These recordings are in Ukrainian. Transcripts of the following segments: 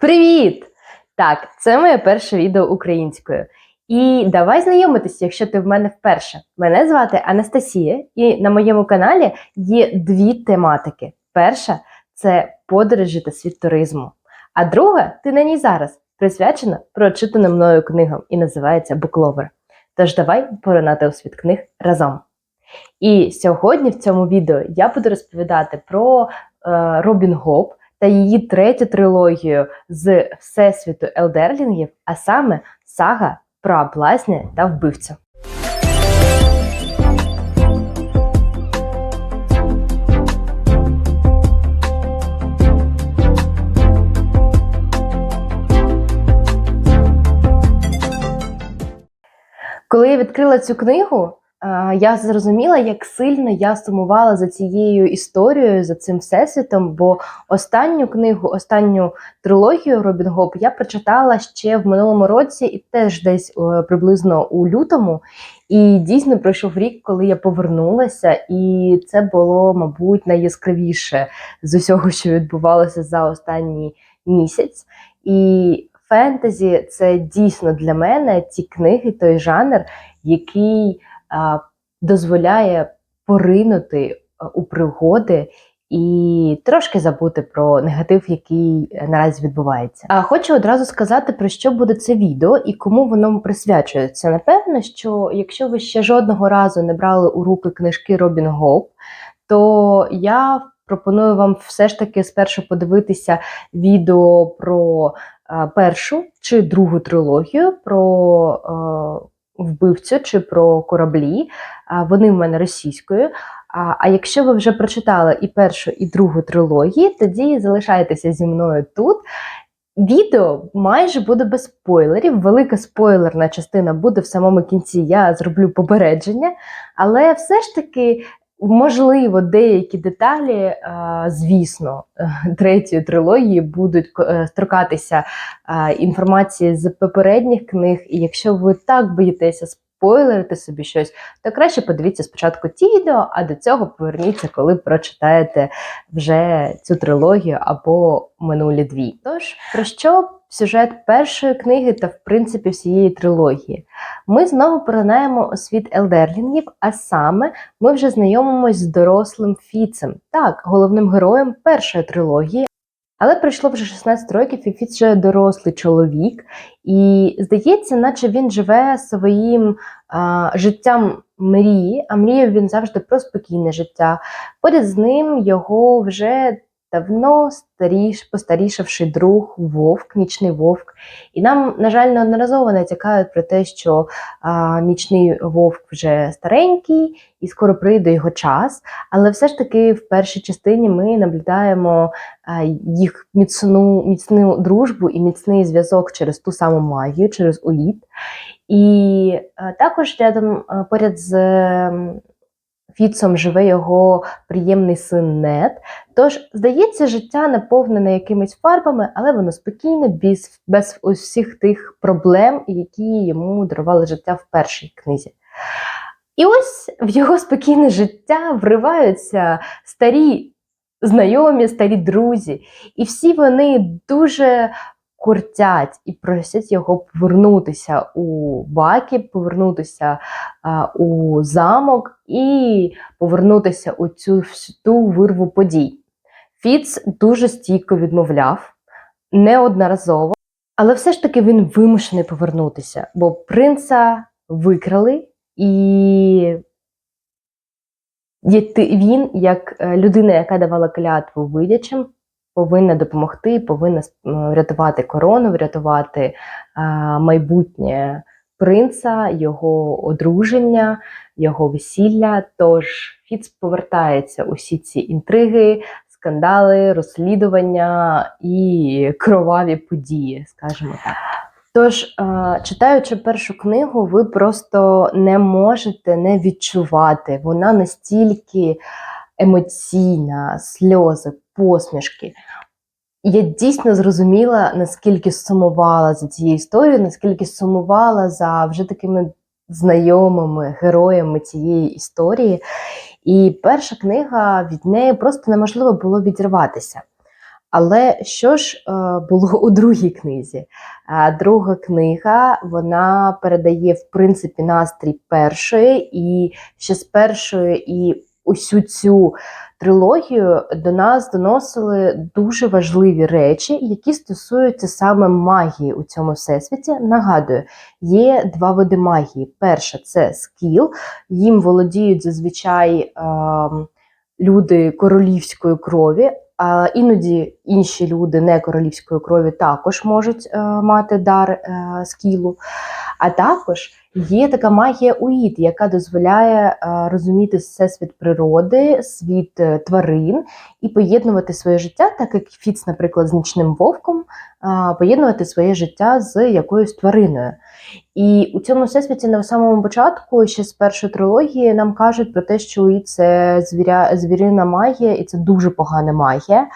Привіт! Так, це моє перше відео українською. І давай знайомитися, якщо ти в мене вперше. Мене звати Анастасія, і на моєму каналі є дві тематики. Перша це подорожі та світ туризму. А друга ти на ній зараз присвячена прочитаним мною книгам і називається Букловер. Тож давай поринати у світ книг разом. І сьогодні в цьому відео я буду розповідати про е, Робін Гоп та її третю трилогію з Всесвіту Елдерлінгів, а саме сага про блазня та вбивцю. Коли я відкрила цю книгу, я зрозуміла, як сильно я сумувала за цією історією, за цим всесвітом. Бо останню книгу, останню трилогію Робін Гоп я прочитала ще в минулому році, і теж десь е, приблизно у лютому. І дійсно пройшов рік, коли я повернулася, і це було, мабуть, найяскравіше з усього, що відбувалося за останній місяць. І фентезі це дійсно для мене ті книги, той жанр, який дозволяє поринути у пригоди і трошки забути про негатив, який е, наразі відбувається. А хочу одразу сказати, про що буде це відео і кому воно присвячується. Напевно, що якщо ви ще жодного разу не брали у руки книжки Робін Гоп, то я пропоную вам все ж таки спершу подивитися відео про е, першу чи другу трилогію, про е, вбивцю чи про кораблі. Вони в мене російською. А, а якщо ви вже прочитали і першу, і другу трилогії, тоді залишайтеся зі мною тут. Відео майже буде без спойлерів. Велика спойлерна частина буде в самому кінці. Я зроблю попередження, але все ж таки. Можливо, деякі деталі, е, звісно, е, третьої трилогії будуть е, торкатися інформації з попередніх книг. І якщо ви так боїтеся спойлерити собі щось, то краще подивіться спочатку ті відео, а до цього поверніться, коли прочитаєте вже цю трилогію або минулі дві. Тож про що сюжет першої книги та в принципі всієї трилогії? Ми знову поринаємо у світ елдерлінгів, а саме ми вже знайомимось з дорослим Фіцем, так, головним героєм першої трилогії. Але пройшло вже 16 років, і Фіц вже дорослий чоловік, і здається, наче він живе своїм а, життям мрії, а мріяв він завжди про спокійне життя. Поряд з ним його вже давно старіш, постарішавший друг вовк, нічний вовк. І нам, на жаль, неодноразово натякають про те, що а, нічний вовк вже старенький і скоро прийде його час. Але все ж таки в першій частині ми наблюдаємо а, їх міцну, міцну дружбу і міцний зв'язок через ту саму магію, через Уїд. І а, також рядом поряд з Фіцом живе його приємний син Нет. Тож, здається, життя наповнене якимись фарбами, але воно спокійне, без, без усіх тих проблем, які йому дарували життя в першій книзі. І ось в його спокійне життя вриваються старі знайомі, старі друзі, і всі вони дуже кортять і просять його повернутися у баки, повернутися а, у замок і повернутися у цю ту вирву подій. Фіц дуже стійко відмовляв, неодноразово, але все ж таки він вимушений повернутися, бо принца викрали, і він, як е, людина, яка давала клятву видячим, повинна допомогти, повинна врятувати корону, врятувати майбутнє принца, його одруження, його весілля. Тож Фіц повертається усі ці інтриги, скандали, розслідування і кроваві події, скажімо так. Тож, читаючи першу книгу, ви просто не можете не відчувати. Вона настільки емоційна, сльози, посмішки. Я дійсно зрозуміла, наскільки сумувала за цією історією, наскільки сумувала за вже такими знайомими героями цієї історії. І перша книга від неї просто неможливо було відірватися. Але що ж е, було у другій книзі? Е, Друга книга вона передає в принципі настрій першої, і ще з першої і усю цю трилогію до нас доносили дуже важливі речі, які стосуються саме магії у цьому всесвіті. Нагадую, є два види магії. Перша це скіл, їм володіють зазвичай е, люди королівської крові. Іноді інші люди не королівської крові також можуть е, мати дар е, скілу. А також є така магія уїд, яка дозволяє е, розуміти всесвіт природи, світ тварин і поєднувати своє життя, так як Фіц, наприклад, з нічним вовком, поєднувати своє життя з якоюсь твариною. І у цьому всесвіті на самому початку, ще з першої трилогії, нам кажуть про те, що Уїд це звіря, звірина магія, і це дуже погана магія.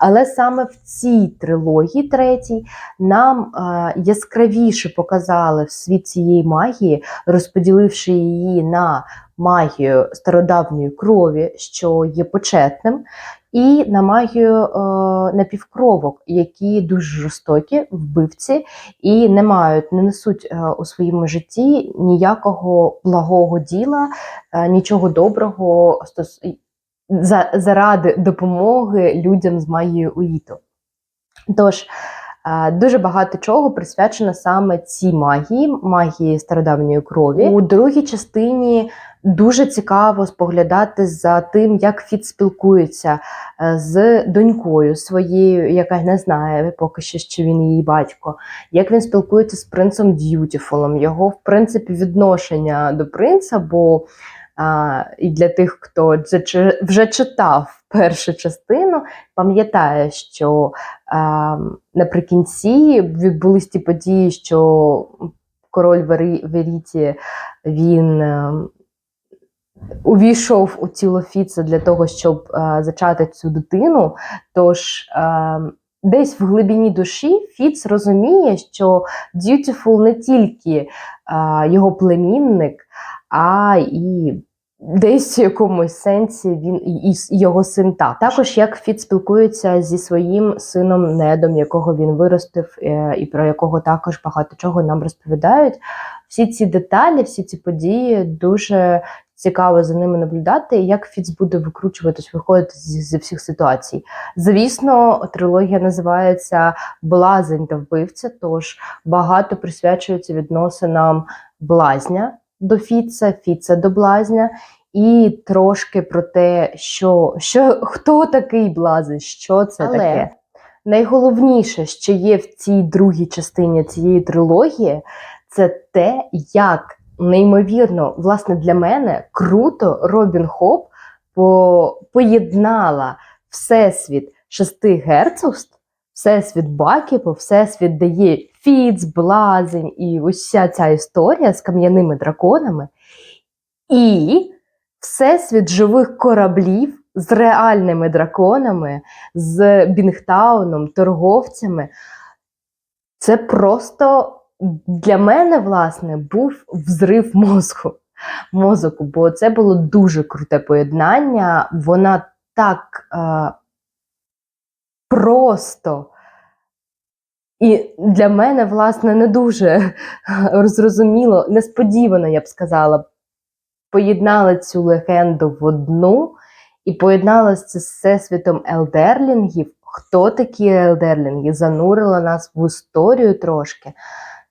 Але саме в цій трилогії, третій, нам е, яскравіше показали в світ цієї магії, розподіливши її на магію стародавньої крові, що є почетним, і на магію е, напівкровок, які дуже жорстокі, вбивці, і не мають, не несуть е, у своєму житті ніякого благого діла, е, нічого доброго стос... за, заради допомоги людям з магією Уїту. Тож, дуже багато чого присвячено саме цій магії, магії стародавньої крові. У другій частині дуже цікаво споглядати за тим, як Фіт спілкується е, з донькою своєю, яка не знає поки що, що він її батько, як він спілкується з принцем Д'ютіфулом, його, в принципі, відношення до принца, бо а, і для тих, хто вже, читав першу частину, пам'ятає, що а, наприкінці відбулись ті події, що король Вері- Веріті він. е, Увійшов у тіло Фіца для того, щоб е, зачати цю дитину. Тож е, десь в глибині душі Фіц розуміє, що Д'ютіфул не тільки е, його племінник, а і десь в якомусь сенсі він і, його син так. Також як Фіц спілкується зі своїм сином Недом, якого він виростив, е, і про якого також багато чого нам розповідають. Всі ці деталі, всі ці події дуже цікаво за ними наблюдати, як Фіц буде викручуватись, виходити зі, зі всіх ситуацій. Звісно, трилогія називається Блазень та вбивця, тож багато присвячується відносинам блазня до Фіца, Фіца до блазня. І трошки про те, що, що хто такий блазень, що це Але таке. Найголовніше, що є в цій другій частині цієї трилогії, це те, як неймовірно, власне, для мене круто Робін Хоп по, поєднала всесвіт шести герцогств, всесвіт Бакіпу, всесвіт, де є Фіц, Блазень і уся ця історія з кам'яними драконами, і всесвіт живих кораблів з реальними драконами, з Бінгтауном, торговцями. Це просто для мене, власне, був взрив мозку. Мозоку, бо це було дуже круте поєднання. Вона так е, просто. І для мене, власне, не дуже зрозуміло, несподівано, я б сказала, поєднали цю легенду в одну і поєднали це з всесвітом елдерлінгів. Хто такі елдерлінги? Занурила нас в історію трошки.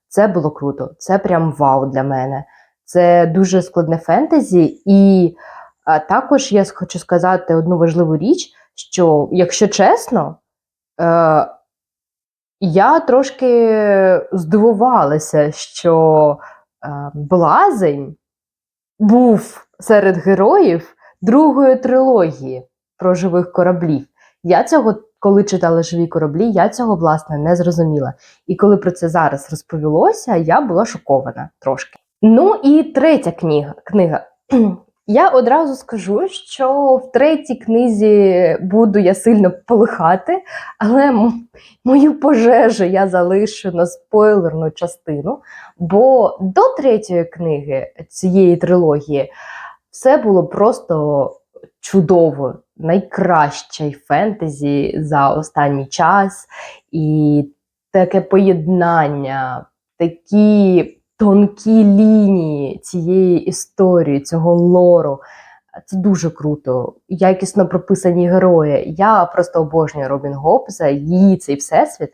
Це було круто. Це прям вау для мене. Це дуже складне фентезі, і а, також я хочу сказати одну важливу річ: що, якщо чесно, е, я трошки здивувалася, що е, Блазень був серед героїв другої трилогії про живих кораблів. Я цього, коли читала живі кораблі, я цього власне не зрозуміла. І коли про це зараз розповілося, я була шокована трошки. Ну і третя книга. книга. Я одразу скажу, що в третій книзі буду я сильно полихати, але мою пожежу я залишу на спойлерну частину. Бо до третьої книги цієї трилогії все було просто чудово. найкраще фентезі за останній час, і таке поєднання, такі тонкі лінії цієї історії, цього лору. Це дуже круто, якісно прописані герої. Я просто обожнюю Робін Гоп за її цей всесвіт.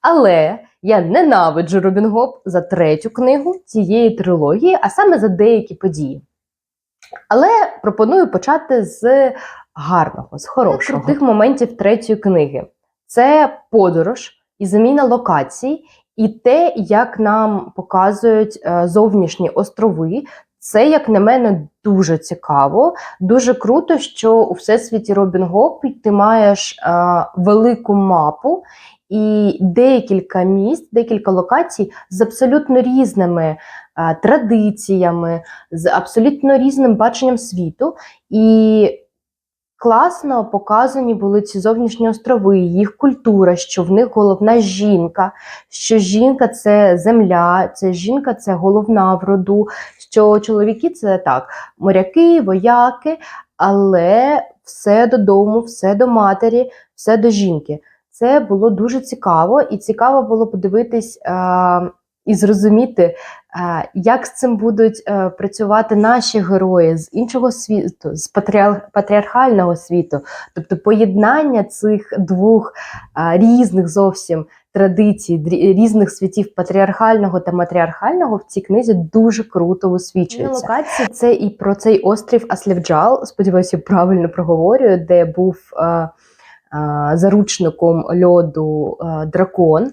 Але я ненавиджу Робін Гоп за третю книгу цієї трилогії, а саме за деякі події. Але пропоную почати з гарного, з хорошого. крутих моментів третьої книги. Це подорож і заміна локацій, і те, як нам показують е, зовнішні острови. Це, як на мене, дуже цікаво. Дуже круто, що у всесвіті Робін Гоп ти маєш е, велику мапу і декілька місць, декілька локацій з абсолютно різними е, традиціями, з абсолютно різним баченням світу. І класно показані були ці зовнішні острови, їх культура, що в них головна жінка, що жінка це земля, це жінка це головна в роду, що чоловіки це так, моряки, вояки, але все додому, все до матері, все до жінки. Це було дуже цікаво, і цікаво було подивитись а, і зрозуміти, як з цим будуть працювати наші герої з іншого світу, з патріархального світу, тобто поєднання цих двох різних зовсім традицій, різних світів патріархального та матріархального в цій книзі дуже круто висвічується. локації це і про цей острів Аслівджал, сподіваюся, я правильно проговорюю, де був. А, а, заручником льоду дракон.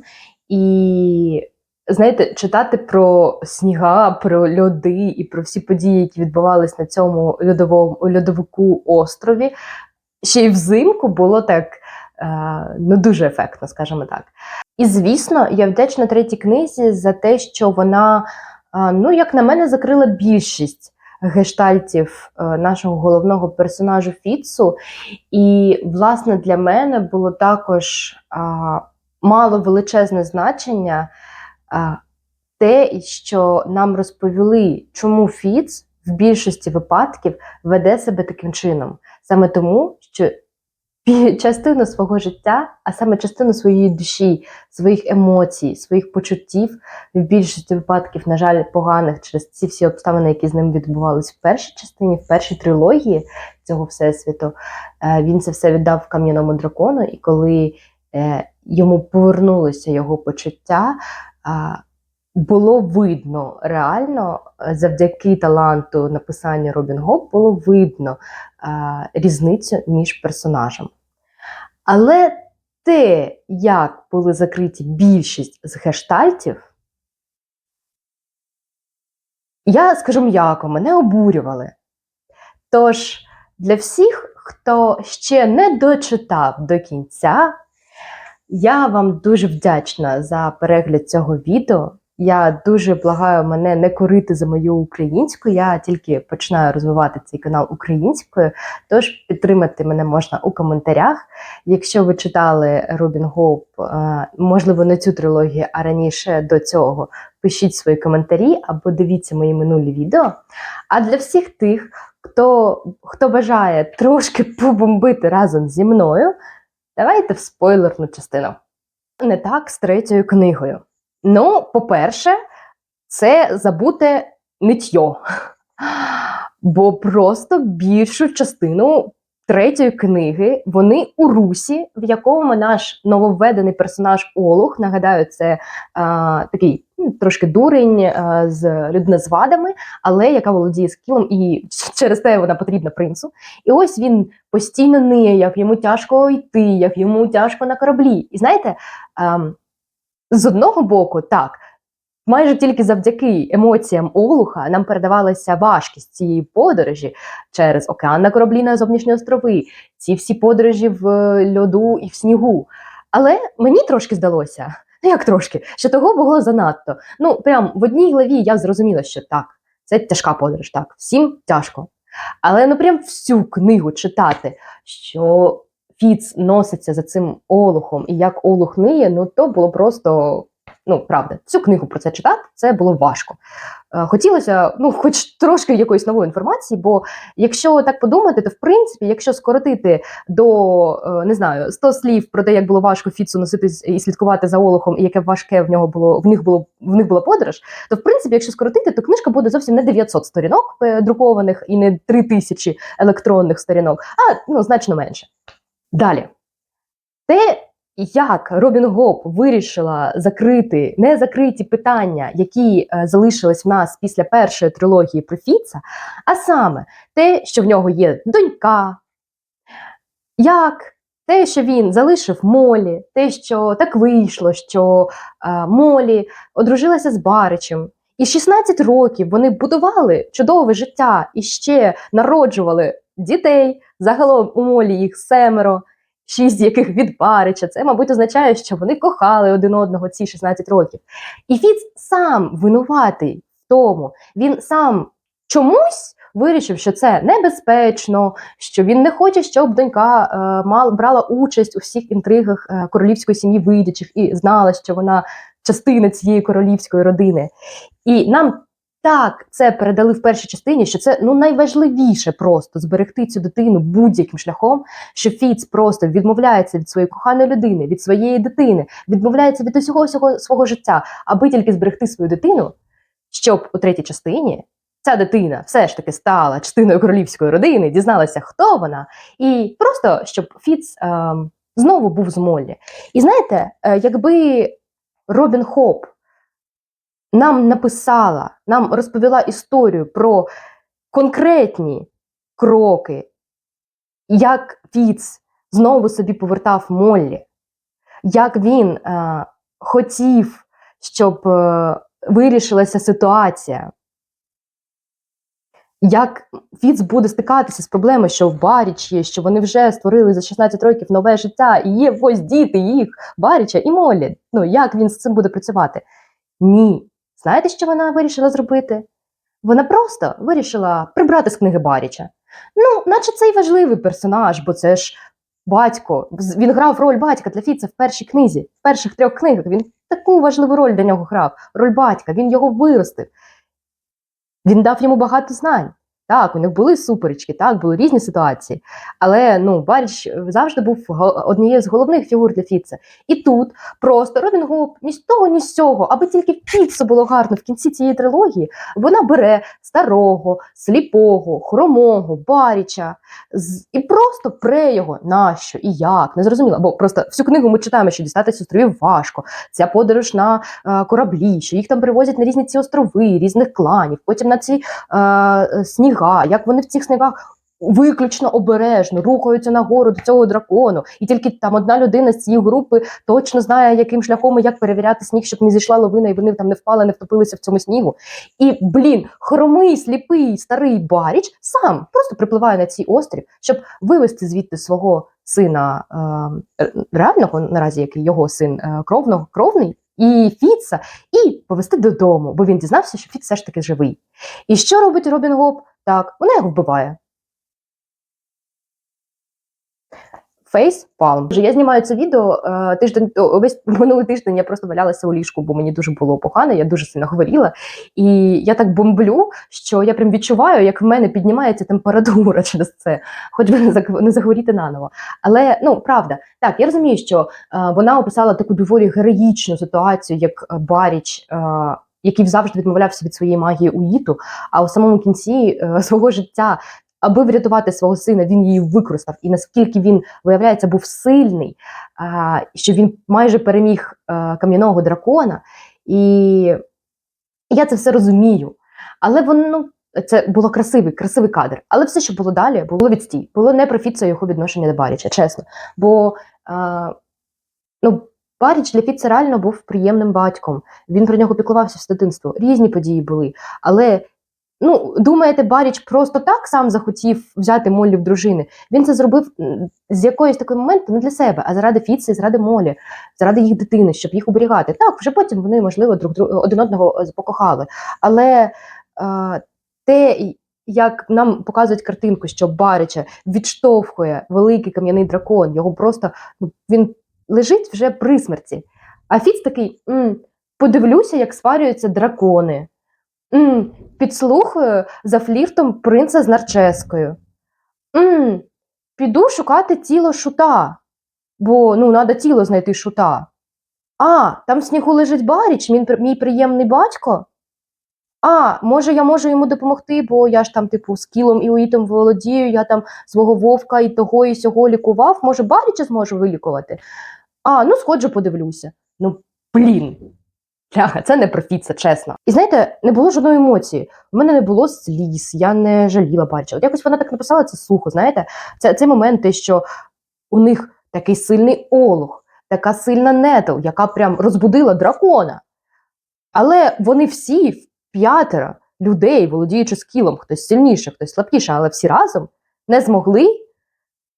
І знаєте, читати про сніга, про льоди і про всі події, які відбувались на цьому льодовому льодовику острові, ще й взимку було так е, ну дуже ефектно, скажімо так. І звісно, я вдячна третій книзі за те, що вона, е, ну як на мене, закрила більшість гештальтів е, нашого головного персонажу Фіцу. І, власне, для мене було також а, мало величезне значення те, що нам розповіли, чому Фіц в більшості випадків веде себе таким чином. Саме тому, що частину свого життя, а саме частину своєї душі, своїх емоцій, своїх почуттів, в більшості випадків, на жаль, поганих через ці всі обставини, які з ним відбувались в першій частині, в першій трилогії цього всесвіту, е, він це все віддав кам'яному дракону, і коли е, йому повернулося його почуття, було видно реально е, завдяки таланту написання Робін Гоп, було видно е, різницю між персонажами. Але те, як були закриті більшість з гештальтів, я скажу м'яко, мене обурювали. Тож, для всіх, хто ще не дочитав до кінця, я вам дуже вдячна за перегляд цього відео. Я дуже благаю мене не корити за мою українську. Я тільки починаю розвивати цей канал українською. Тож підтримати мене можна у коментарях. Якщо ви читали Робін Гоуп, е, можливо, не цю трилогію, а раніше до цього, пишіть свої коментарі або дивіться мої минулі відео. А для всіх тих, хто, хто бажає трошки побомбити разом зі мною, давайте в спойлерну частину. Не так з третьою книгою. Ну, по-перше, це забуте нитьо, Бо просто більшу частину третьої книги вони у русі, в якому наш нововведений персонаж Олух, нагадаю, це а, такий ну, трошки дурень а, з людинозвадами, але яка володіє скілом, і через те вона потрібна принцу. І ось він постійно ниє, як йому тяжко йти, як йому тяжко на кораблі. І знаєте, а, з одного боку, так, майже тільки завдяки емоціям Олуха нам передавалася важкість цієї подорожі через океан на кораблі на зовнішні острови, ці всі подорожі в е, льоду і в снігу. Але мені трошки здалося, ну як трошки, що того було занадто. Ну, прям в одній главі я зрозуміла, що так, це тяжка подорож, так, всім тяжко. Але ну прям всю книгу читати, що Фіц носиться за цим олухом, і як олух ниє, ну то було просто, ну правда, всю книгу про це читати, це було важко. е, хотілося ну, хоч трошки якоїсь нової інформації, бо якщо так подумати, то в принципі, якщо скоротити до е, не знаю 100 слів про те, як було важко Фіцу носити і слідкувати за Олухом, і яке важке в нього було в них було в них була подорож, то в принципі, якщо скоротити, то книжка буде зовсім не 900 сторінок е, друкованих і не 3000 електронних сторінок, а ну значно менше. Далі. Те, як Робін Гоп вирішила закрити незакриті питання, які е, залишились в нас після першої трилогії про Фіца, а саме те, що в нього є донька, як те, що він залишив Молі, те, що так вийшло, що е, Молі одружилася з Баричем. І 16 років вони будували чудове життя і ще народжували дітей. Загалом у Молі їх семеро, шість з яких від Барича. Це, мабуть, означає, що вони кохали один одного ці 16 років. І Фіц сам винуватий в тому, він сам чомусь вирішив, що це небезпечно, що він не хоче, щоб донька е, мал, брала участь у всіх інтригах е, королівської сім'ї вийдячих і знала, що вона частина цієї королівської родини. І нам так це передали в першій частині, що це ну найважливіше просто зберегти цю дитину будь-яким шляхом, що Фіц просто відмовляється від своєї коханої людини, від своєї дитини, відмовляється від усього всього свого життя, аби тільки зберегти свою дитину, щоб у третій частині ця дитина все ж таки стала частиною королівської родини, дізналася, хто вона, і просто щоб Фіц ем, знову був з Моллі. І знаєте, е, якби Робін Хоп нам написала, нам розповіла історію про конкретні кроки, як Фіц знову собі повертав Моллі, як він е, хотів, щоб е, вирішилася ситуація. Як Фіц буде стикатися з проблемою, що в Баріч є, що вони вже створили за 16 років нове життя, і є ось діти їх, Баріча і Моллі. Ну як він з цим буде працювати? Ні. Знаєте, що вона вирішила зробити? Вона просто вирішила прибрати з книги Баріча. Ну, наче це й важливий персонаж, бо це ж батько. Він грав роль батька для Фіца в першій книзі, в перших трьох книгах. Він таку важливу роль для нього грав. Роль батька, він його виростив. Він дав йому багато знань. Так, у них були суперечки, так, були різні ситуації. Але ну, Баріч завжди був однією з головних фігур для Фіца. І тут просто Робін Гоп ні з того, ні з цього, аби тільки Фіцу було гарно в кінці цієї трилогії, вона бере старого, сліпого, хромого, Баріча і просто пре його нащо і як. Не зрозуміло. Бо просто всю книгу ми читаємо, що дістатися островів важко. Ця подорож на е, кораблі, що їх там привозять на різні ці острови, різних кланів, потім на ці е, сніга, як вони в цих снігах. Виключно обережно рухаються нагору до цього дракону, і тільки там одна людина з цієї групи точно знає, яким шляхом і як перевіряти сніг, щоб не зійшла лавина, і вони там не впали, не втопилися в цьому снігу. І блін, хромий, сліпий, старий Баріч сам просто припливає на цей острів, щоб вивести звідти свого сина е, реального, наразі який його син е, кровного, кровний, і Фіца, і повести додому, бо він дізнався, що Фіц все ж таки живий. І що робить Робін Гоп? Так, вона його вбиває. Фейс Палм. Я знімаю це відео е, тиждень весь минулий тиждень. Я просто валялася у ліжку, бо мені дуже було погано. Я дуже сильно хворіла. І я так бомблю, що я прям відчуваю, як в мене піднімається температура через це, хоч би не захворіти наново. Але ну правда, так я розумію, що е, вона описала таку доволі героїчну ситуацію, як е, Баріч. Е, який завжди відмовлявся від своєї магії Уїту, а у самому кінці е, свого життя, аби врятувати свого сина, він її використав. І наскільки він, виявляється, був сильний, а, що він майже переміг е, кам'яного дракона. І я це все розумію. Але воно ну, це було красивий, красивий кадр. Але все, що було далі, було відстій. Було не про Фіца його відношення до Баріча, чесно. Бо е, ну, Баріч для Фіца реально був приємним батьком. Він про нього піклувався з дитинства. Різні події були. Але ну, думаєте, Баріч просто так сам захотів взяти Моллі в дружини? Він це зробив з якоїсь такої моменту не для себе, а заради Фіца і заради Молі, заради їх дитини, щоб їх оберігати. Так, вже потім вони, можливо, друг друг один одного е, покохали. Але е, те, як нам показують картинку, що Барича відштовхує великий кам'яний дракон, його просто ну, він лежить вже при смерті. А Фіц такий: М, подивлюся, як сварюються дракони. М, підслухаю за фліртом принца з Нарческою. М, піду шукати тіло шута, бо ну, треба тіло знайти шута. А, там в снігу лежить Баріч, мій, мій приємний батько. А, може, я можу йому допомогти, бо я ж там, типу, з кілом і уїтом володію, я там свого вовка і того, і сього лікував. Може, Баріча зможу вилікувати? А, ну сходжу, подивлюся. Ну, блін. Бляха, це не профіця, чесно. І знаєте, не було жодної емоції. У мене не було сліз, я не жаліла Баріча. От якось вона так написала це сухо, знаєте? Це цей момент, те, що у них такий сильний олух, така сильна нетл, яка прям розбудила дракона. Але вони всі в п'ятеро людей, володіючи скілом, хтось сильніше, хтось слабкіше, але всі разом не змогли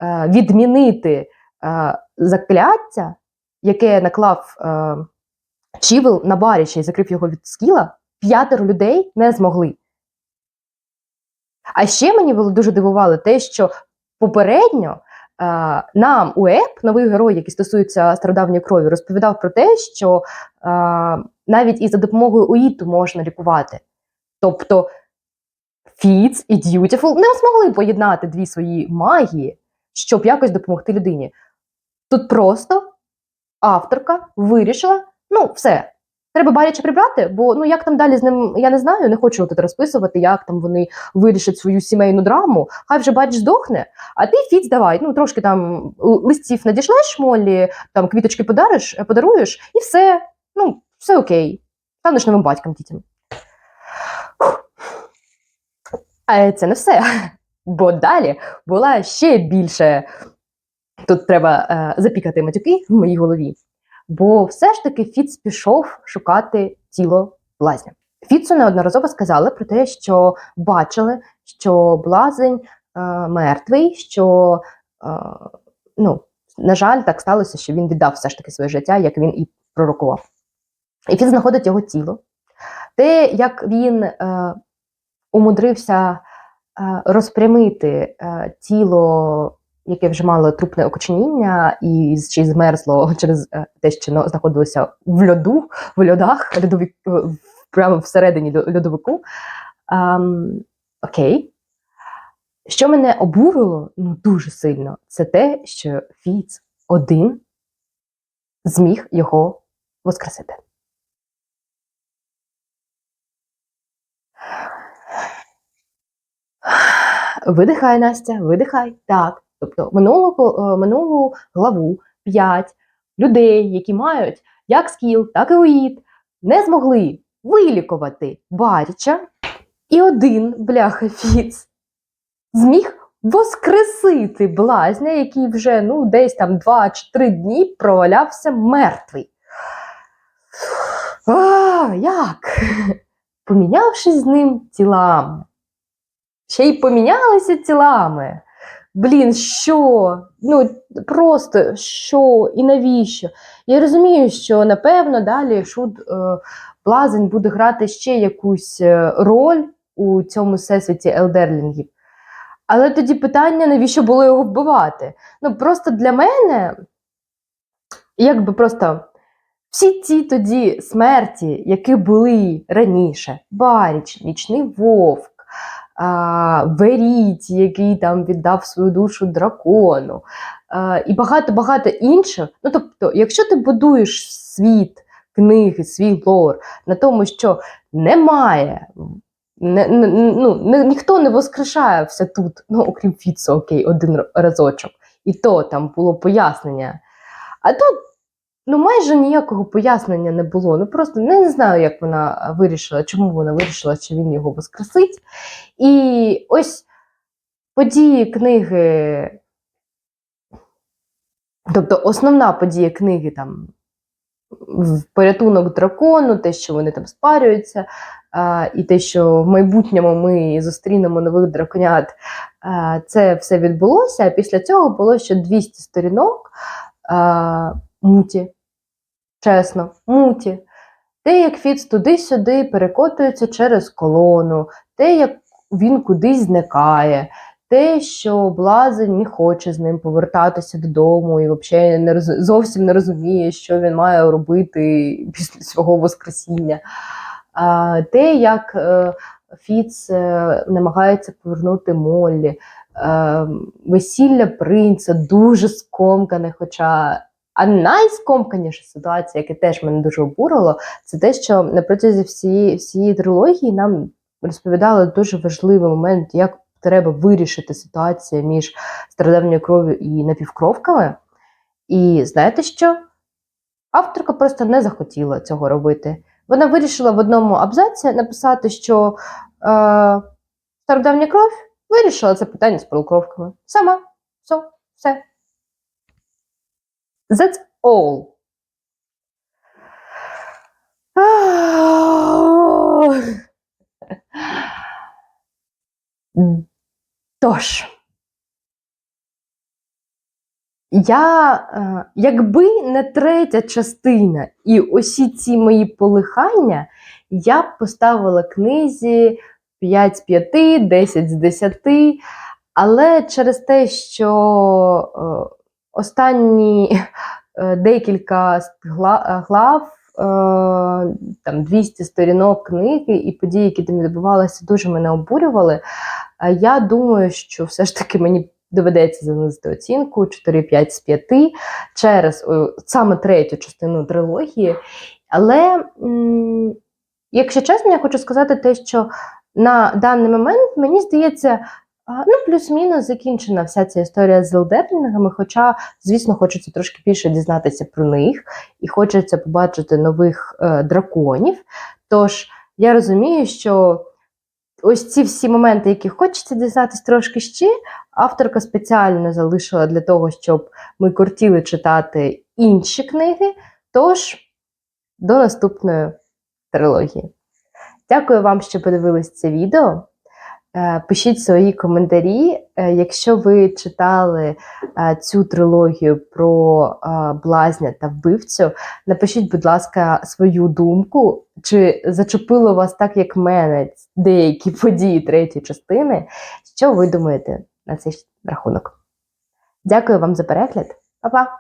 е, відмінити е, закляття, яке наклав е, Чівел на баріча і закрив його від скіла. П'ятеро людей не змогли. А ще мені дуже дивувало те, що попередньо е, нам УЕП, новий герой, який стосується стародавньої крові, розповідав про те, що е, навіть і за допомогою УІТу можна лікувати. Тобто Фіц і Д'ютіфул не змогли поєднати дві свої магії, щоб якось допомогти людині. Тут просто авторка вирішила: ну, все, треба баряче прибрати, бо ну як там далі з ним, я не знаю, не хочу тут розписувати, як там вони вирішать свою сімейну драму. Хай вже бач здохне, а ти Фіц давай, ну трошки там листів надішлеш Моллі, там квіточки подариш, подаруєш, і все. Ну, все окей. Станеш новим батьком дітям. Але це не все. Бо далі була ще більше. Тут треба е, запікати матюки в моїй голові. Бо все ж таки Фіц пішов шукати тіло блазня. Фіцу неодноразово сказали про те, що бачили, що блазень е, мертвий, що, е, ну, на жаль, так сталося, що він віддав все ж таки своє життя, як він і пророкував. І Фіц знаходить його тіло. Те, як він е, умудрився е, розпрямити е, тіло, яке вже мало трупне окоченіння, і й змерзло через е, те, що воно знаходилося в льоду, в льодах, льодові, е, прямо всередині льодовику. Ем, окей. Що мене обурило ну, дуже сильно, це те, що Фіц один зміг його воскресити. Видихай, Настя, видихай. Так. Тобто минулого, е, минулу главу 5 людей, які мають як скіл, так і уїд, не змогли вилікувати Баріча, і один бляха Фіц зміг воскресити блазня, який вже ну, десь там 2 чи 3 дні провалявся мертвий. А, як? Помінявшись з ним тілами ще й помінялися тілами. Блін, що? Ну просто що і навіщо? Я розумію, що напевно далі Шут е, Блазень буде грати ще якусь е, роль у цьому всесвіті елдерлінгів. Але тоді питання, навіщо було його вбивати? Ну, просто для мене, якби просто всі ці тоді смерті, які були раніше: Баріч, Нічний Вовк, а, Веріті, який там віддав свою душу дракону, і багато-багато інших. Ну, тобто, якщо ти будуєш світ книги, свій лор на тому, що немає. Не, не, ну, не, ніхто не воскрешає все тут, ну окрім Фіцу, окей, один разочок. І то там було пояснення. А тут ну, майже ніякого пояснення не було. Ну просто не, не знаю, як вона вирішила, чому вона вирішила, що він його воскресить. І ось події книги, тобто основна подія книги там порятунок дракону, те, що вони там спарюються, а, і те, що в майбутньому ми зустрінемо нових драконят, а, це все відбулося. А після цього було ще 200 сторінок а, муті. Чесно, муті. Те, як Фіц туди-сюди перекотується через колону, те, як він кудись зникає, те, що блазень не хоче з ним повертатися додому і взагалі не роз... зовсім не розуміє, що він має робити після свого воскресіння. А, те, як е, Фіц е, намагається повернути Моллі, е, весілля принца дуже скомкане, хоча. А найскомканіша ситуація, яка теж мене дуже обурило, це те, що на протязі всієї, всієї трилогії нам розповідали дуже важливий момент, як треба вирішити ситуацію між стародавньою кров'ю і напівкровками. І знаєте що? Авторка просто не захотіла цього робити. Вона вирішила в одному абзаці написати, що е, стародавня кров вирішила це питання з полукровками. Сама. Все, все. That's all. Тож. Я, е, якби не третя частина і усі ці мої полихання, я б поставила книзі 5 з 5, 10 з 10, але через те, що е, останні е, декілька глав, е, там 200 сторінок книги і події, які там відбувалися, дуже мене обурювали. Я думаю, що все ж таки мені доведеться занизити оцінку 4-5 з 5 через саме третю частину трилогії. Але, якщо чесно, я хочу сказати те, що на даний момент мені здається. Ну, плюс-мінус закінчена вся ця історія з елдерлінгами, хоча, звісно, хочеться трошки більше дізнатися про них, і хочеться побачити нових е, драконів. Тож я розумію, що ось ці всі моменти, які хочеться дізнатися трошки ще, авторка спеціально залишила для того, щоб ми кортіли читати інші книги. Тож, до наступної трилогії. Дякую вам, що подивились це відео. Е, Пишіть свої коментарі. Е, Якщо ви читали е, цю трилогію про блазня та вбивцю, напишіть, будь ласка, свою думку, чи зачепило вас так, як мене, деякі події третьої частини. Що ви думаєте на цей рахунок? Дякую вам за перегляд. Па-па!